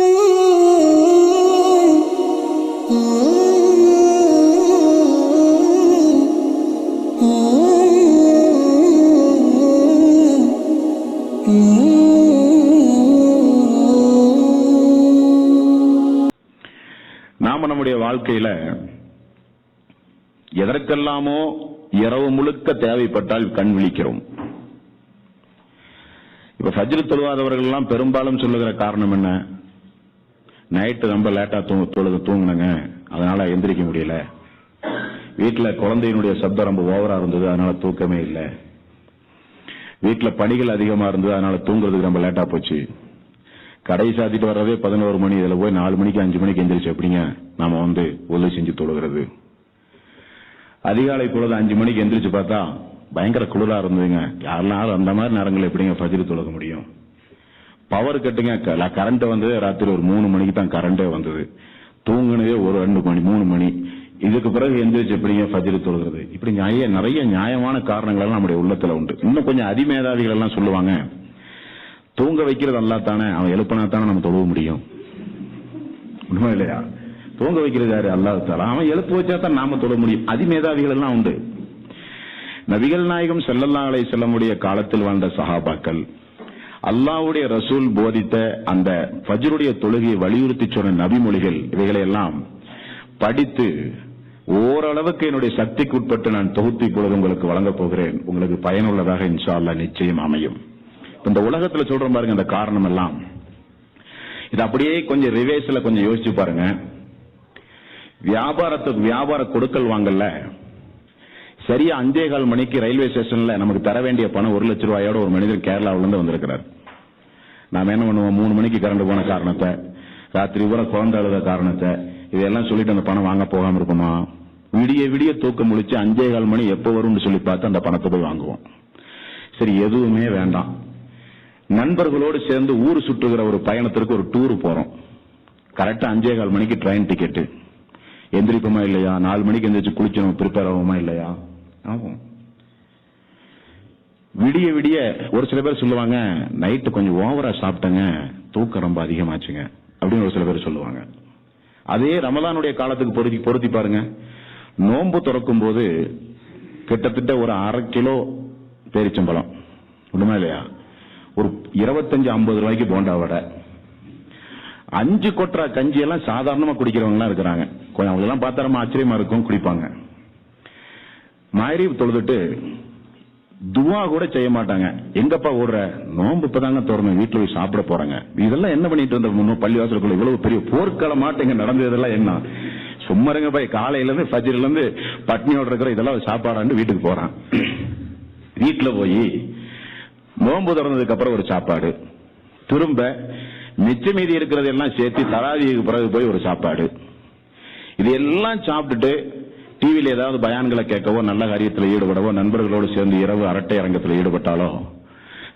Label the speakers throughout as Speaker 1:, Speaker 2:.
Speaker 1: நாம நம்முடைய வாழ்க்கையில எதற்கெல்லாமோ இரவு முழுக்க தேவைப்பட்டால் கண் விழிக்கிறோம். இப்ப ஃபஜ்ர் தொழுவாதவர்கள் எல்லாம் பெரும்பாலும் சொல்லுகிற காரணம் என்ன? நைட்டு ரொம்ப லேட்டா தூங்க தொழுது தூங்குனங்க. அதனால எந்திரிக்க முடியல. வீட்டில் குழந்தையினுடைய சப்தம் ரொம்ப ஓவரா இருந்தது அதனால தூக்கமே இல்லை. வீட்டில் பணிகள் அதிகமா இருந்தது அதனால தூங்குறதுக்கு ரொம்ப லேட்டா போச்சு. கடை சாத்திட்டு வர்றதே பதினோரு மணி இதில் போய் நாலு மணிக்கு அஞ்சு மணிக்கு எந்திரிச்சு எப்படிங்க நாம வந்து ஒல்லு செஞ்சு தொழுகிறது? அதிகாலை பொழுது அஞ்சு மணிக்கு எந்திரிச்சு பார்த்தா பயங்கர குளிரா இருந்ததுங்க. யாருனாலும் அந்த மாதிரி நேரங்கள் எப்படிங்க பஜிரி தொழுக முடியும்? பவர் கட்டுங்க. கரண்ட் வந்து ராத்திரி ஒரு மூணு மணிக்கு தான் கரண்டே வந்தது. தூங்குனதே ஒரு ரெண்டு மணி மூணு மணி. இதுக்கு பிறகு எந்திரிச்சு எப்படிங்க ஃபஜ்ர் தொழுகிறது? இப்படி நிறைய நிறைய நியாயமான காரணங்கள் எல்லாம் நம்முடைய உள்ளத்துல உண்டு. இன்னும் கொஞ்சம் அதிமேதாவிகள் எல்லாம் சொல்லுவாங்க. தூங்க வைக்கிறது அல்லா தானே அவன் எழுப்பினா தானே நம்ம தொழுவ முடியும். உண்மை இல்லையா? தூங்க வைக்கிறது யாரு? அல்லாஹ் தாலா அவன் எழுப்பு வச்சா தான் நாம தொழ முடியும். அதிமேதாவிகள் எல்லாம் உண்டு. நபிகள் நாயகம் செல்லல்லாலை அலைஹி செல்லமுடைய காலத்தில் வாழ்ந்த சஹாபாக்கள் அல்லாவுடைய ரசூல் போதித்த அந்த ஃபஜ்ருடைய தொழுகையை வலியுறுத்தி சொன்ன நபிமொழிகள் இவைகளை எல்லாம் படித்து ஓரளவுக்கு என்னுடைய சக்திக்கு உட்பட்டு நான் தொகுத்து இப்பொழுது உங்களுக்கு வழங்கப் போகிறேன். உங்களுக்கு பயனுள்ளதாக இன்ஷா அல்லாஹ் நிச்சயம் அமையும். இந்த உலகத்துல சொல்றோம் பாருங்க அந்த காரணம் எல்லாம் இது அப்படியே கொஞ்சம் ரிவேஸ்ல கொஞ்சம் யோசிச்சு பாருங்க. வியாபாரத்துக்கு வியாபார கொடுக்கல் வாங்கல சரியா அஞ்சே கால் மணிக்கு ரயில்வே ஸ்டேஷன்ல நமக்கு தர வேண்டிய பணம் ஒரு லட்சம் ரூபாயோட ஒரு மனிதர் கேரளாவுல இருந்து வந்திருக்கிறார். நாம என்ன பண்ணுவோம்? மூணு மணிக்கு கரண்ட் போன காரணத்தை ராத்திரி பூரா குழந்தை அழுத காரணத்தை இதெல்லாம் சொல்லிட்டு அந்த பணம் வாங்க போகாம இருக்குமா? விடிய விடிய தூக்கம் முடிச்சு அஞ்சே கால் மணி எப்போ வரும்னு சொல்லி பார்த்து அந்த பணத்தை போய் வாங்குவோம். சரி எதுவுமே வேண்டாம். நண்பர்களோடு சேர்ந்து ஊர் சுற்றுகிற ஒரு பயணத்திற்கு ஒரு டூர் போறோம். கரெக்டா அஞ்சே கால் மணிக்கு ட்ரெயின் டிக்கெட் எந்திரிப்போமா இல்லையா? நாலு மணிக்கு எந்திரிச்சு குளிச்சு நம்ம ப்ரிப்பேர் ஆகுமா இல்லையா? ஆகும் விடிய விடிய ஒரு சில பேர் சொல்லுவாங்க நைட்டு கொஞ்சம் ஓவரா சாப்பிட்டங்க தூக்கம் ரொம்ப அதிகமாச்சுங்க அப்படின்னு ஒரு சில பேர் சொல்லுவாங்க. அதே ரமலானுடைய காலத்துக்கு பொருத்தி பொருத்தி பாருங்க. நோன்பு திறக்கும் போது கிட்டத்தட்ட ஒரு அரை கிலோ பேரிச்சம்பழம். உண்மை இல்லையா? ஒரு இருபத்தஞ்சு ஐம்பது ரூபாய்க்கு போண்டா வடை. அஞ்சு கொட்டுற கஞ்சி எல்லாம் சாதாரணமா குடிக்கிறவங்க எல்லாம் இருக்கிறாங்க. கொஞ்சம் அவங்க எல்லாம் பார்த்தா ரொம்ப ஆச்சரியமா இருக்கும் குடிப்பாங்க. மாரி தொழுதுட்டு துவா கூட செய்ய மாட்டாங்க. எங்கப்பா ஓடுற? நோன்பு இப்பதாங்க திறந்து வீட்டுல போய் சாப்பிட போறாங்க. இதெல்லாம் என்ன பண்ணிட்டு இருந்த முன்னோ பள்ளிவாசலுக்குள்ள இவ்வளவு பெரிய போர்க்கள மாட்டேங்க நடந்ததெல்லாம் என்ன? சும்மருங்க போய் காலையில இருந்து ஃபஜ்ர்ல இருந்து பட்னியோட இருக்கிற இதெல்லாம் சாப்பாடாண்டு வீட்டுக்கு போறான். வீட்டுல போய் நோன்பு திறந்ததுக்கு அப்புறம் ஒரு சாப்பாடு. திரும்ப மிச்ச மீதி இருக்கிறது எல்லாம் சேர்த்து தராவிக்கு பிறகு போய் ஒரு சாப்பாடு. இது எல்லாம் சாப்பிட்டுட்டு டிவியில ஏதாவது பயான்களை கேட்கவோ நல்ல காரியத்தில் ஈடுபடவோ நண்பர்களோடு சேர்ந்து இரவு அரட்டை அரங்கத்தில் ஈடுபட்டாலோ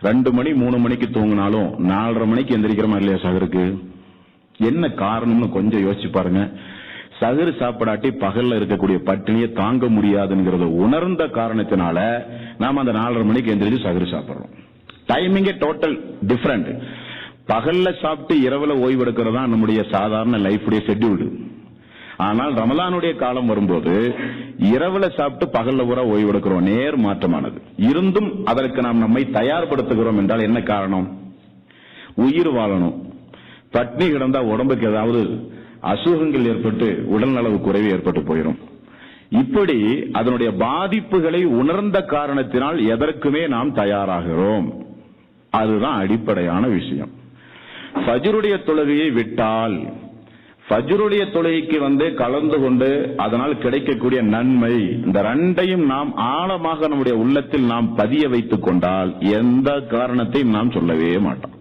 Speaker 1: ரெண்டு மணி மூணு மணிக்கு தூங்கினாலும் நாலரை மணிக்கு எந்திரிக்கிறோமா இல்லையா சகருக்கு? என்ன காரணம்னு கொஞ்சம் யோசிச்சு பாருங்க. சகரு சாப்பிடாட்டி பகல்ல இருக்கக்கூடிய பட்டினியை தாங்க முடியாதுங்கிறத உணர்ந்த காரணத்தினால நாம அந்த நாலரை மணிக்கு எந்திரிச்சு சகரு சாப்பிடுறோம். டைமிங்கே டோட்டல் டிஃபரெண்ட் பகல்ல சாப்பிட்டு இரவுல ஓய்வெடுக்கிறது தான் நம்முடைய சாதாரண லைஃபுடைய ஷெட்யூல்டு ஆனால் ரமலானுடைய காலம் வரும்போது இரவுல சாப்பிட்டு பகல்ல பூரா ஓய்வெடுக்கிறோம் நேர் மாற்றமானது. இருந்தும் அதற்கு நாம் நம்மை தயார்படுத்துகிறோம் என்றால் என்ன காரணம்? உயிர் வாழணும். பட்னி கிடந்தா உடம்புக்கு ஏதாவது அசுகங்கள் ஏற்பட்டு உடல் நலவு குறைவு ஏற்பட்டு போயிடும் இப்படி அதனுடைய பாதிப்புகளை உணர்ந்த காரணத்தினால் எதற்குமே நாம் தயாராகிறோம். அதுதான் அடிப்படையான விஷயம். ஃபஜ்ருடைய தொழுகையை விட்டால் ஃபஜ்ருடைய தொழுகைக்கு வந்து கலந்து கொண்டு அதனால் கிடைக்கக்கூடிய நன்மை இந்த ரெண்டையும் நாம் ஆழமாக நம்முடைய உள்ளத்தில் நாம் பதிய வைத்துக் கொண்டால் எந்த காரணத்தையும் நாம் சொல்லவே மாட்டோம்.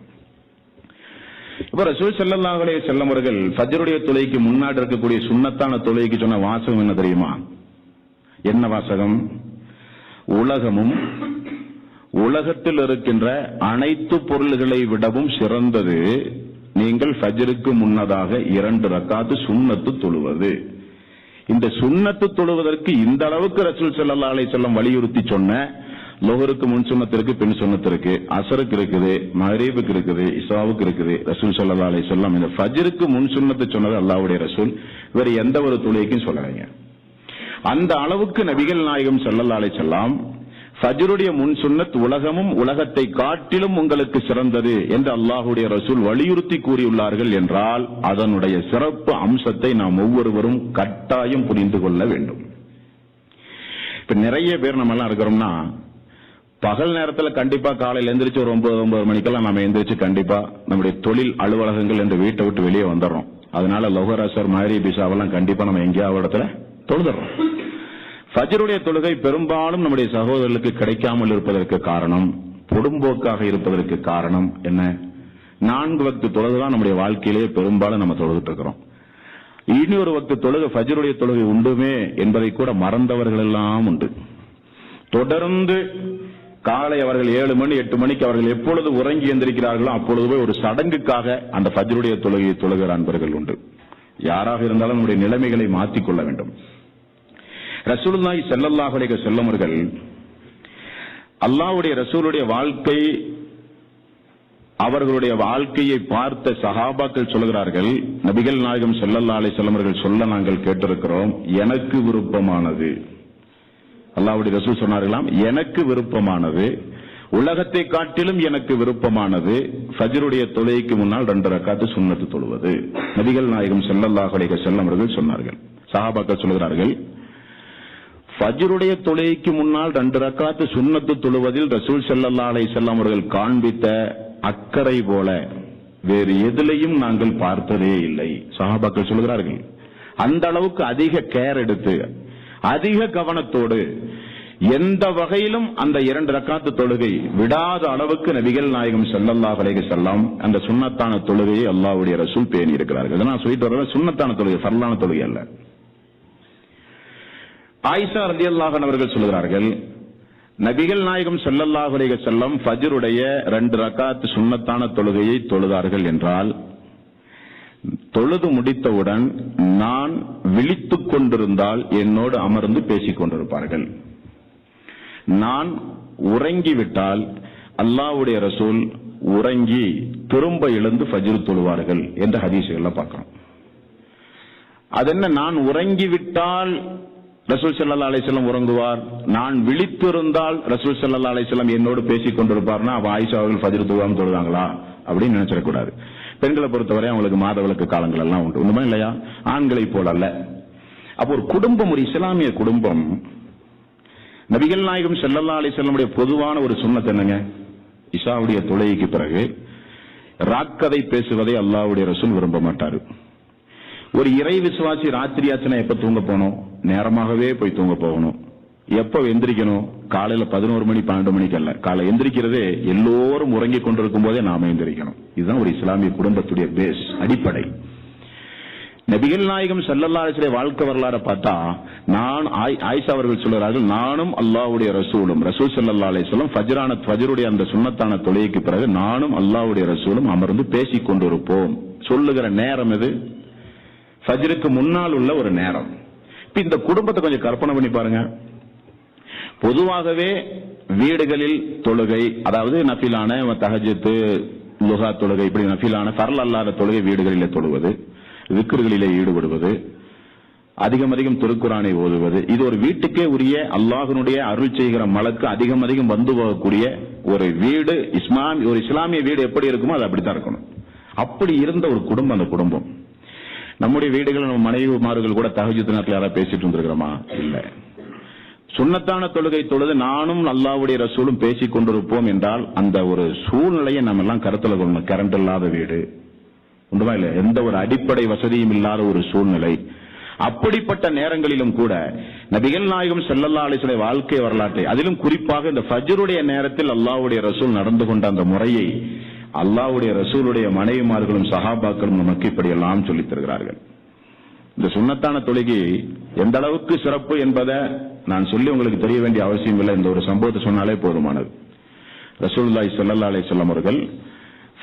Speaker 1: இப்ப ரசூல் ஸல்லல்லாஹு செல்லமர்கள் வஸல்லம் ஃபஜ்ருடைய தொழுகைக்கு முன்னாடி இருக்கக்கூடிய சுண்ணத்தான தொழுகைக்கு சொன்ன வாசகம் என்ன தெரியுமா? என்ன வாசகம்? உலகமும் உலகத்தில் இருக்கின்ற அனைத்து பொருள்களை விடவும் சிறந்தது நீங்கள் ஃபஜ்ருக்கு முன்னதாக இரண்டு ரக்காத்து சுண்ணத்து தொழுவது. இந்த சுன்னத்து தொழுவதற்கு இந்த அளவுக்கு ரசூல் சல்லா அலை செல்லம் வலியுறுத்தி சொன்ன லோகருக்கு முன் சுண்ணத்திற்கு பின் சுண்ணத்திற்கு அசருக்கு இருக்குது மகரீபுக்கு இருக்குது இசாவுக்கு இருக்குது ரசூல் சல்லா அலை செல்லம் இந்த ஃபஜருக்கு முன் சுண்ணத்து சொன்னது அல்லாவுடைய ரசூல் வேற எந்த ஒரு தொழுகைக்கும் சொல்லலைங்க. அந்த அளவுக்கு நபிகள் நாயகம் ஸல்லல்லாஹு அலைஹி செல்லாம் ஃபஜ்ருடைய முன் சுன்னத் உலகமும் உலகத்தை காட்டிலும் உங்களுக்கு சிறந்தது என்று அல்லாஹுடைய ரசூல் வலியுறுத்தி கூறியுள்ளார்கள் என்றால் அதனுடைய சிறப்பு அம்சத்தை நாம் ஒவ்வொருவரும் கட்டாயம் புரிந்து கொள்ள வேண்டும். இப்ப நிறைய பேர் நம்ம எல்லாம் இருக்கிறோம்னா பகல் நேரத்தில் கண்டிப்பா காலையில் எந்திரிச்சு ஒரு ஒன்பது ஒன்பது மணிக்கெல்லாம் நம்ம எந்திரிச்சு கண்டிப்பா நம்முடைய தொழில் அலுவலகங்கள் என்று வீட்டை விட்டு வெளியே வந்துடுறோம். அதனால லோகராசர் மாதிரி பிசாவெல்லாம் கண்டிப்பா நம்ம எங்கேயாவது இடத்துல தொழுதுறோம் ஃபஜ்ருடைய தொழுகை பெரும்பாலும் நம்முடைய சகோதரர்களுக்கு கிடைக்காமல் இருப்பதற்கு காரணம் பொடும்போக்காக இருப்பதற்கு காரணம் என்ன? நான்கு வக்து தொழுதுதான் நம்முடைய வாழ்க்கையிலேயே பெரும்பாலும் நம்ம தொழுதுட்டு இருக்கிறோம். இனி ஒரு வக்து தொழுகை ஃபஜ்ருடைய தொழுகை உண்டுமே என்பதை கூட மறந்தவர்கள் எல்லாம் உண்டு. தொடர்ந்து காலை அவர்கள் ஏழு மணி எட்டு மணிக்கு அவர்கள் எப்பொழுது உறங்கி எந்திருக்கிறார்களோ அப்பொழுது போய் ஒரு சடங்குக்காக அந்த ஃபஜ்ருடைய தொழுகையை தொழுகிற அன்பர்கள் உண்டு. யாராக இருந்தாலும் நம்முடைய நிலைமைகளை மாற்றிக்கொள்ள வேண்டும். ரசூலுல்லாஹி ஸல்லல்லாஹு அலைஹி வஸல்லம் அவர்கள் அல்லாஹ்வுடைய ரசூலுடைய வாழ்க்கை அவர்களுடைய வாழ்க்கையை பார்த்த சஹாபாக்கள் சொல்கிறார்கள் நபிகள் நாயகம் செல்லல்லா அலைஹி செல்லமர்கள் சொல்ல நாங்கள் கேட்டிருக்கிறோம் எனக்கு விருப்பமானது. அல்லாவுடைய ரசூல் சொன்னார்களாம் எனக்கு விருப்பமானது. உலகத்தை காட்டிலும் எனக்கு விருப்பமானது. ஃபஜருடைய தொலைக்கு முன்னால் ரெண்டு ரக்காத்து சுண்ணத்து தொழுவது. நபிகள் நாயகம் ஸல்லல்லாஹு அலைஹி அவர்கள் சொன்னார்கள். சஹாபாக்கள் சொல்கிறார்கள் ஃபஜ்ருடைய தொழுகைக்கு முன்னால் ரெண்டு ரக்காத்து சுண்ணத்து தொழுவதில் ரசூல் செல்லல்லா அலை செல்லம் அவர்கள் காண்பித்த அக்கறை போல வேறு எதிலையும் நாங்கள் பார்த்ததே இல்லை. சஹாபாக்கள் சொல்கிறார்கள் அந்த அளவுக்கு அதிக கேர் எடுத்து அதிக கவனத்தோடு எந்த வகையிலும் அந்த இரண்டு ரக்காத்து தொழுகை விடாத அளவுக்கு நபிகள் நாயகம் செல்லல்லா அலைஹி செல்லாம் அந்த சுண்ணத்தான தொழுகையை அல்லாவுடைய ரசூல் பேணி இருக்கிறார்கள் இதை நான் சொல்லிட்டு வரேன் சுண்ணத்தான தொழுகை சரலான தொழுகை அல்ல. ஆயிஷா ரதி அல்லாஹன் அவர்கள் சொல்கிறார்கள் நபிகள் நாயகம் ஸல்லல்லாஹு செல்லம் வஸல்லம் ரெண்டு ரக்காத் சுண்ணத்தான தொழுகையை தொழுதார்கள் என்றால் தொழுது முடித்தவுடன் நான் விழித்துக் கொண்டிருந்தால் என்னோடு அமர்ந்து பேசிக் கொண்டிருப்பார்கள். நான் உறங்கிவிட்டால் அல்லாவுடைய ரசூல் உறங்கி திரும்ப எழுந்து ஃபஜ்ர் தொழுவார்கள் என்ற ஹதீசுகள்ல பார்க்கிறோம் அதென்ன நான் உறங்கிவிட்டால் ரசூல் சல்லா அலைஹி உறங்குவார். நான் விழித்திருந்தால் ரசூல் சல்லா அலைஹி என்னோடு பேசிக் கொண்டிருப்பார்னா அவ ஆயிஷா அவர்கள் பதிர் தொழுவாம தொழுதாங்களா அப்படின்னு நினைச்சிடக்கூடாது. பெண்களை பொறுத்தவரை அவங்களுக்கு மாதவிலக்கு காலங்கள் எல்லாம் உண்டு. உண்மை இல்லையா? ஆண்களை போல அல்ல. அப்போ ஒரு குடும்பம் ஒரு இஸ்லாமிய குடும்பம் நபிகள் நாயகம் செல்லல்லா அலி செல்லமுடைய பொதுவான ஒரு சுன்னத் என்னங்க? இஷாவுடைய தொழுகைக்கு பிறகு ராக்கதை பேசுவதை அல்லாவுடைய ரசூல் விரும்ப மாட்டார். ஒரு இறை விசுவாசி ராத்திரியாச்சனை எப்ப தூங்க போனோம்? நேரமாகவே போய் தூங்க போகணும். எப்ப எந்திரிக்கணும்? காலையில பதினோரு மணி பன்னெண்டு மணிக்கு அல்ல. காலை எந்திரிக்கிறதே எல்லோரும் உறங்கிக் கொண்டிருக்கும் போதே நாம எந்திரிக்கணும். இதுதான் ஒரு இஸ்லாமிய குடும்பத்துடைய பேஸ் அடிப்படை. நபிகள் நாயகம் ஸல்லல்லாஹு வாழ்க்கை வரலாறை பார்த்தா நான் ஆய்- ஆயிஷா அவர்கள் சொல்கிறார்கள் நானும் அல்லாவுடைய ரசூலும் ரசூல் செல்லல்லா அலைஹி வஸல்லம் ஃபஜ்ரான ஃபஜ்ருடைய அந்த சுண்ணத்தான தொலைக்கு பிறகு நானும் அல்லாவுடைய ரசூலும் அமர்ந்து பேசிக் கொண்டிருப்போம். சொல்லுகிற நேரம் இது ஃபஜ்ருக்கு முன்னால் உள்ள ஒரு நேரம். இப்ப இந்த குடும்பத்தை கொஞ்சம் கற்பனை பண்ணி பாருங்க. பொதுவாகவே வீடுகளில் தொழுகை அதாவது நஃபிலான தகஜத்து லுகா தொழுகை இப்படி நஃபிலான ஃபர்ல் அல்லாத தொழுகை வீடுகளிலே தொழுவது விக்கிர்களிலே ஈடுபடுவது அதிகம் அதிகம் திருக்குறானை ஓதுவது இது ஒரு வீட்டுக்கே உரிய அல்லாஹனுடைய அருள் செய்கிற மலக்கு அதிகம் அதிகம் வந்து போகக்கூடிய ஒரு வீடு இஸ்லாம் ஒரு இஸ்லாமிய வீடு எப்படி இருக்குமோ அது அப்படித்தான் இருக்கணும். அப்படி இருந்த ஒரு குடும்பம் அந்த குடும்பம். நம்முடைய வீடுகள் நம்ம மனைவிமார்கள் கூட தகஜத்து நேரத்தில் யாராவது பேசிட்டு இருந்திருக்கிறோமா? இல்ல. சுன்னத்தான தொழுகை தொழுது நானும் அல்லாவுடைய ரசூலும் பேசிக் கொண்டிருப்போம் என்றால் அந்த ஒரு சூழ்நிலையை நம்ம எல்லாம் கருத்துல கொள்ளணும். கரண்ட் இல்லாத வீடு. உண்டுமா இல்ல எந்த ஒரு அடிப்படை வசதியும் இல்லாத ஒரு சூழ்நிலை. அப்படிப்பட்ட நேரங்களிலும் கூட நபிகள் நாயகம் செல்லல்லா அலைஹி வாழ்க்கை வரலாற்றை அதிலும் குறிப்பாக இந்த ஃபஜருடைய நேரத்தில் அல்லாவுடைய ரசூல் நடந்து கொண்ட அந்த முறையை அல்லாவுடைய ரசூலுடைய மனைவிமார்களும் சஹாபாக்களும் நமக்கு இப்படி எல்லாம் சொல்லித் தருகிறார்கள். இந்த சுண்ணத்தான தொழுகை எந்த அளவுக்கு சிறப்பு என்பதை நான் சொல்லி உங்களுக்கு தெரிய வேண்டிய அவசியம் இல்லை. இந்த ஒரு சம்பவத்தை சொன்னாலே போதுமானது. ரசூல்லாய் சொல்லல்லா அலை வஸல்லம் அவர்கள்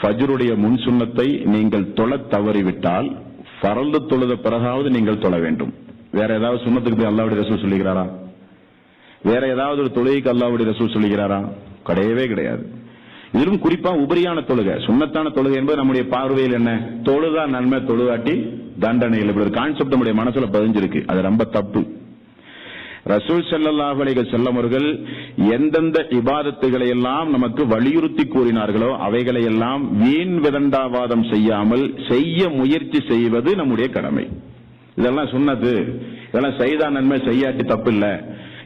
Speaker 1: ஃபஜ்ருடைய முன் சுன்னத்தை நீங்கள் தொழ தவறிவிட்டால் பரந்து தொழுத பிறகாவது நீங்கள் தொழ வேண்டும். வேற ஏதாவது சுண்ணத்துக்கு போய் அல்லாவுடைய ரசூல் சொல்லுகிறாரா? வேற ஏதாவது ஒரு தொழுகைக்கு அல்லாவுடைய ரசூல் சொல்லுகிறாரா? கிடையவே கிடையாது. இதிலும் குறிப்பா உபரியான தொழுகை. சுண்ணத்தான தொழுகை என்பது நம்முடைய பார்வையில் என்ன? தொழுதா நன்மை தொழுகாட்டி தண்டனையில் இப்படி ஒரு கான்செப்ட் நம்முடைய மனசுல பதிஞ்சிருக்கு. அது ரொம்ப தப்பு. ரசூல் செல்லல்லாஹ் அலைகள் செல்லமர்கள் எந்தெந்த இபாதத்துகளை எல்லாம் நமக்கு வலியுறுத்தி கூறினார்களோ அவைகளை எல்லாம் வீண் விதண்டாவாதம் செய்யாமல் செய்ய முயற்சி செய்வது நம்முடைய கடமை. இதெல்லாம் சொன்னது இதெல்லாம் செய்தா நன்மை செய்யாட்டி தப்பு இல்லை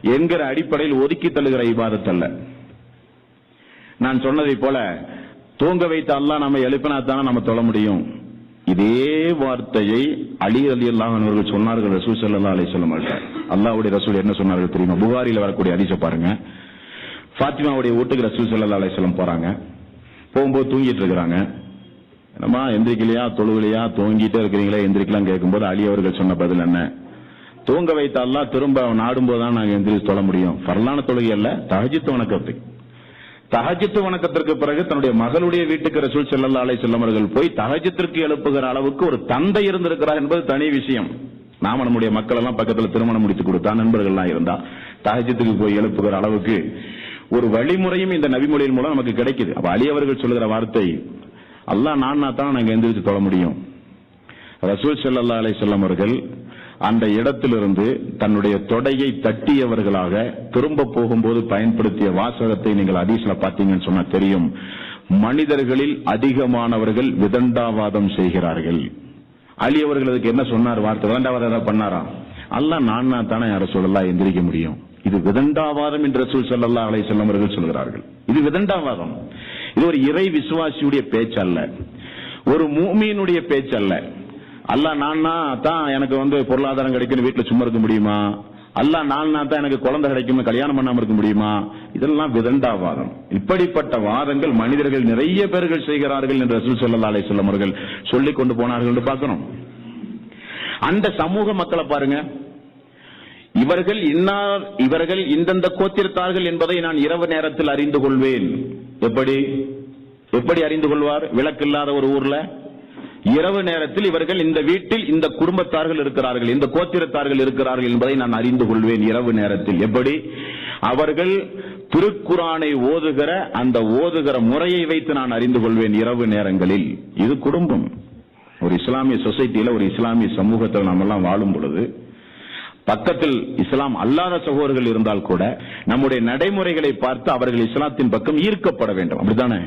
Speaker 1: என்கிற அடிப்படையில் ஒதுக்கி தள்ளுகிற இபாதத் நான் சொன்னதை போல தூங்க வைத்த அல்லா நம்ம எழுப்பினா தானே நம்ம தொழ முடியும். இதே வார்த்தையை அலி அலி அல்லாஹர்கள் அவர்கள் சொன்னார்கள் ரசூல் சல்லா அலி சொல்ல மாட்டார் அல்லாவுடைய ரசூல் என்ன சொன்னார்கள் தெரியுமா? புகாரியில் வரக்கூடிய ஹதீஸை பாருங்க. ஃபாத்திமாவுடைய வீட்டுக்கு ரசூல் சல்லா அலி சொல்லம் போறாங்க. போகும்போது தூங்கிட்டு இருக்கிறாங்க. என்னம்மா எந்திரிக்கலையா? தொழுகலையா? தூங்கிட்டே இருக்கிறீங்களா? எந்திரிக்கலாம் கேட்கும்போது அலி அவர்கள் சொன்ன பதில் என்ன? தூங்க வைத்த அல்லாஹ் திரும்ப நாடும் போதுதான் நாங்கள் எந்திரிச்சு தொழ முடியும். பரலான தொழுகை அல்ல தஹஜ்ஜத் வணக்கத்தை. தகஜத்து வணக்கத்திற்கு பிறகு தன்னுடைய மகளுடைய வீட்டுக்கு ரசூல் செல்லல்லா அலை செல்லமர்கள் போய் தகஜத்திற்கு எழுப்புகிற அளவுக்கு ஒரு தந்தை இருந்திருக்கிறார் என்பது தனி விஷயம். நாம நம்முடைய மக்கள் எல்லாம் பக்கத்தில் திருமணம் முடித்து கொடுத்தா நண்பர்கள்லாம் இருந்தா தகஜத்துக்கு போய் எழுப்புகிற அளவுக்கு ஒரு வழிமுறையும் இந்த நபிமொழியின் மூலம் நமக்கு கிடைக்குது. அப்ப அலி அவர்கள் சொல்லுகிற வார்த்தை அல்லாஹ் நான் தான் நாங்க எந்திரிச்சு தொழ முடியும். ரசூல் செல்லல்லா அலை செல்லமர்கள் அவர்கள் அந்த இடத்திலிருந்து தன்னுடைய தொடையை தட்டியவர்களாக திரும்ப போகும்போது பயன்படுத்திய வாசகத்தை நீங்கள் அதிசல பார்த்தீங்கன்னு சொன்னா தெரியும். மனிதர்களில் அதிகமானவர்கள் விதண்டாவாதம் செய்கிறார்கள். அலி அவர்கள் அதுக்கு என்ன சொன்னார்? வார்த்தை விதண்டாவாதம் ஏதாவது பண்ணாரா? அல்ல நான் தானே யார சொல்லலாம் எந்திரிக்க முடியும். இது விதண்டாவாதம் என்று ரசூல் ஸல்லல்லாஹு அலை வஸல்லம் அவர்கள் சொல்கிறார்கள். இது விதண்டாவாதம். இது ஒரு இறை விசுவாசியுடைய பேச்சு அல்ல ஒரு மூமியினுடைய பேச்சு அல்ல நான்னா தான் எனக்கு வந்து பொருளாதாரம் கிடைக்கும்னு வீட்டுல சும்மா இருக்க முடியுமா? அல்ல நான்னா தான் எனக்கு குழந்தை கிடைக்கும் கல்யாணம் பண்ணாம இருக்க முடியுமா? இதெல்லாம் விதண்டாவாதம் இப்படிப்பட்ட வாதங்கள் மனிதர்கள் நிறைய பேர்கள் செய்கிறார்கள் என்று ரசூல் ஸல்லல்லாஹு அலைஹி அவர்கள் சொல்லிக் கொண்டு போனார்கள் என்று பார்க்கிறோம். அந்த சமூக மக்களை பாருங்க. இவர்கள் இன்னார் இவர்கள் இந்தந்த கோத்திருக்கார்கள் என்பதை நான் இரவு நேரத்தில் அறிந்து கொள்வேன். எப்படி? எப்படி அறிந்து கொள்வார்? விளக்கில்லாத ஒரு ஊர்ல இரவு நேரத்தில் இவர்கள் இந்த வீட்டில் இந்த குடும்பத்தார்கள் இருக்கிறார்கள் இந்த கோத்திரத்தார்கள் இருக்கிறார்கள் என்பதை நான் அறிந்து கொள்வேன் இரவு நேரத்தில். எப்படி? அவர்கள் திருக்குறானை ஓதுகிற அந்த ஓதுகிற முறையை வைத்து நான் அறிந்து கொள்வேன் இரவு நேரங்களில். இது குடும்பம். ஒரு இஸ்லாமிய சொசைட்டியில ஒரு இஸ்லாமிய சமூகத்தில் நம்ம எல்லாம் வாழும் பொழுது பக்கத்தில் இஸ்லாம் அல்லாத சகோதரர்கள் இருந்தால் கூட நம்முடைய நடைமுறைகளை பார்த்து அவர்கள் இஸ்லாத்தின் பக்கம் ஈர்க்கப்பட வேண்டும். அப்படித்தானே?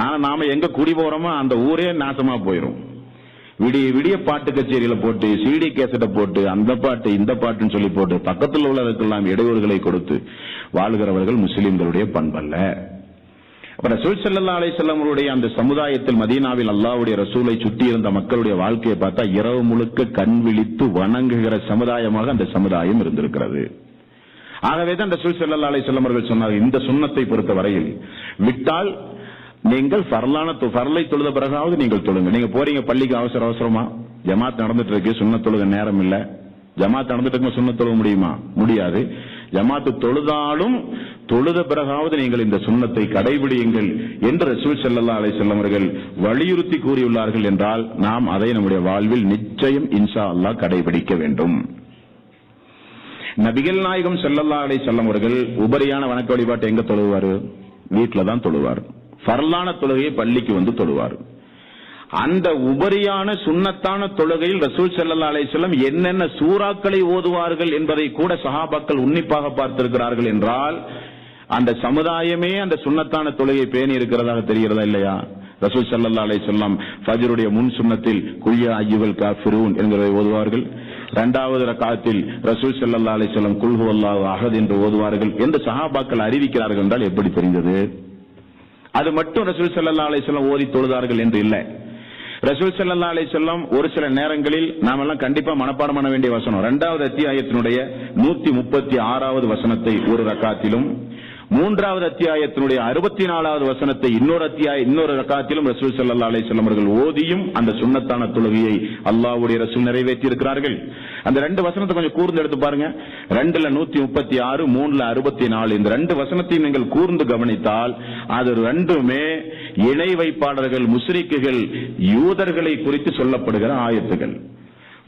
Speaker 1: ஆனா நாம எங்க குடி போறோமோ அந்த ஊரே நாசமா போயிரும். விடிய விடிய பாட்டு கச்சேரியில போட்டு சிடி கேசட்டை போட்டு அந்த பாட்டு இந்த பாட்டுன்னு சொல்லி போட்டு பக்கத்தில் உள்ளதற்கெல்லாம் இடையூறுகளை கொடுத்து வாழ்கிறவர்கள் முஸ்லிம்களுடைய பண்பல்ல. அப்ப ரசூல் ஸல்லல்லாஹு அலைஹி அந்த சமுதாயத்தில் மதீனாவில் அல்லாவுடைய ரசூலை சுற்றி இருந்த மக்களுடைய வாழ்க்கையை பார்த்தா இரவு முழுக்க கண் விழித்து வணங்குகிற சமுதாயமாக அந்த சமுதாயம் இருந்திருக்கிறது. ஆகவே தான் ரசூல் ஸல்லல்லாஹு அலை செல்லமர்கள் சொன்னார் இந்த சுண்ணத்தை பொறுத்த வரையில் விட்டால் நீங்கள் பரலான தொ- தொழுத பிறகாவது நீங்கள் தொழுங்க. நீங்க போறீங்க பள்ளிக்கு அவசர அவசரமா. ஜமாத் நடந்துட்டு இருக்கு சுண்ண தொழுக நேரம் இல்ல. ஜமாத் நடந்துட்டு இருக்கும் சுண்ண தொழுக முடியுமா? முடியாது. ஜமாத்து தொழுதாலும் தொழுத பிறகாவது நீங்கள் இந்த சுண்ணத்தை கடைபிடியுங்கள் என்று ரசூல் செல்லல்லா அலை செல்லவர்கள் வலியுறுத்தி கூறியுள்ளார்கள் என்றால் நாம் அதை நம்முடைய வாழ்வில் நிச்சயம் இன்ஷா அல்லாஹ் கடைபிடிக்க வேண்டும். நபிகள் நாயகம் செல்லல்லா அலை செல்லவர்கள் அவர்கள் உபரியான வணக்க வழிபாட்டை எங்க தொழுவாரு? வீட்டில் தான் தொழுவார். பரலான தொழுகையை பள்ளிக்கு வந்து தொழுவார். அந்த உபரியான சுன்னத்தான தொழுகையில் ரசூல் ஸல்லல்லாஹு அலைஹி என்னென்ன சூறாக்களை ஓதுவார்கள் என்பதை கூட சஹாபாக்கள் உன்னிப்பாக பார்த்திருக்கிறார்கள் என்றால் அந்த சமுதாயமே அந்த சுண்ணத்தான தொழுகை பேணி இருக்கிறதாக தெரிகிறதா இல்லையா? ரசூல் சல்லா அலை வஸல்லம் ஃபஜருடைய முன் சுன்னத்தில் குய்யா அய்யுவல் காஃபிரூன் என்கிறதை ஓதுவார்கள். இரண்டாவது காலத்தில் ரசூல் சல்லா அலை சொல்லம் குல் அல்லாஹ் அகத் என்று ஓதுவார்கள் என்று சஹாபாக்கள் அறிவிக்கிறார்கள் என்றால் எப்படி தெரிந்தது? அது மட்டும் ரசூல் சல்லா அலைஹி வஸல்லம் ஓதி தொழுதார்கள் என்று இல்லை. ரசூல் சல்லா அலைஹி ஒரு சில நேரங்களில் நாம் எல்லாம் கண்டிப்பா மனப்பாடம் பண்ண வேண்டிய வசனம். இரண்டாவது அத்தியாயத்தினுடைய நூத்தி முப்பத்தி ஆறாவது வசனத்தை ஒரு ரக்காத்திலும் மூன்றாவது அத்தியாயத்தினுடைய அறுபத்தி நாலாவது வசனத்தை இன்னொரு அத்தியாய இன்னொரு ரக்காத்திலும் ரசூல் சல்லா அலைஹி அவர்கள் ஓதியும் அந்த சுண்ணத்தான தொழுகையை அல்லாஹ்வுடைய ரசூல் நிறைவேற்றி இருக்கிறார்கள் அந்த ரெண்டு வசனத்தை கொஞ்சம் கூர்ந்து எடுத்து பாருங்க. ரெண்டுல நூத்தி முப்பத்தி ஆறு மூணுல அறுபத்தி நாலு. இந்த ரெண்டு வசனத்தையும் நீங்கள் கூர்ந்து கவனித்தால் அது ரெண்டுமே இணை வைப்பாளர்கள் முஸ்ரிக்குகள் யூதர்களை குறித்து சொல்லப்படுகிற ஆயத்துகள்.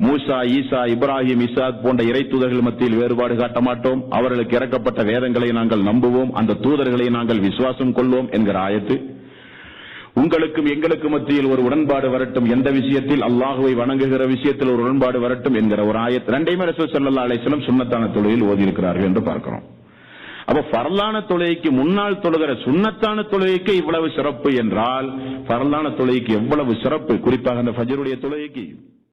Speaker 1: மூசா ஈசா இப்ராஹிம் இசாத் போன்ற இறை தூதர்கள் மத்தியில் வேறுபாடு காட்ட மாட்டோம். அவர்களுக்கு இறக்கப்பட்ட வேதங்களை நாங்கள் நம்புவோம். அந்த தூதர்களை நாங்கள் விசுவாசம் கொள்வோம் என்கிற ஆயத்து. உங்களுக்கும் எங்களுக்கு மத்தியில் ஒரு உடன்பாடு வரட்டும் எந்த விஷயத்தில் அல்லாஹுவை வணங்குகிற விஷயத்தில் ஒரு உடன்பாடு வரட்டும் என்கிற ஒரு ஆயத் ரெண்டையுமே ரசூல் ஸல்லல்லாஹு அலைஹி சுண்ணத்தான சுன்னத்தான தொழுகையில் ஓதி என்று பார்க்கிறோம். அப்ப பரலான தொழுகைக்கு முன்னால் தொழுகிற சுண்ணத்தான தொழுகைக்கு இவ்வளவு சிறப்பு என்றால் பரலான தொழுகைக்கு எவ்வளவு சிறப்பு? குறிப்பாக அந்த ஃபஜருடைய தொழுகைக்கு.